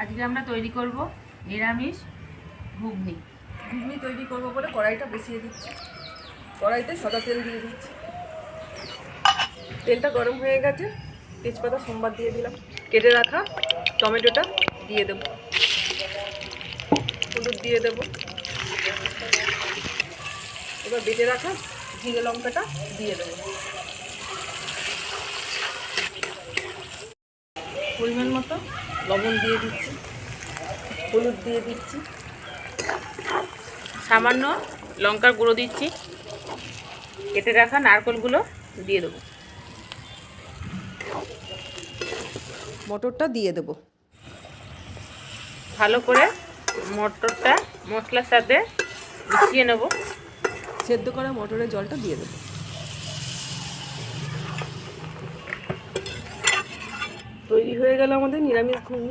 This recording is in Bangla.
আজকে আমরা তৈরি করব নিরামিষ ঘুগনি। ঘুগনি তৈরি করব বলে কড়াইটা বসিয়ে দিচ্ছি। কড়াইতে সাদা তেল দিয়ে দিচ্ছি। তেলটা গরম হয়ে গেছে তেজপাতা সোমবার দিয়ে দিলাম। কেটে রাখা টমেটোটা দিয়ে দেবো। হলুদ দিয়ে দেবো। এবার বেটে রাখা জিরে লঙ্কাটা দিয়ে দেবো। পরিমাণ মতো লবণ দিয়ে দিচ্ছি হলুদ দিয়ে দিচ্ছি। সামান্য লঙ্কার গুঁড়ো দিচ্ছি। কেটে রাখা নারকলগুলো দিয়ে দেবো। মটরটা দিয়ে দেবো। ভালো করে মটরটা মশলার সাথে মিশিয়ে নেব। সেদ্ধ করা মটরের জলটা দিয়ে দেবো। তৈরি হয়ে গেল আমাদের নিরামিষ ঘুগনি।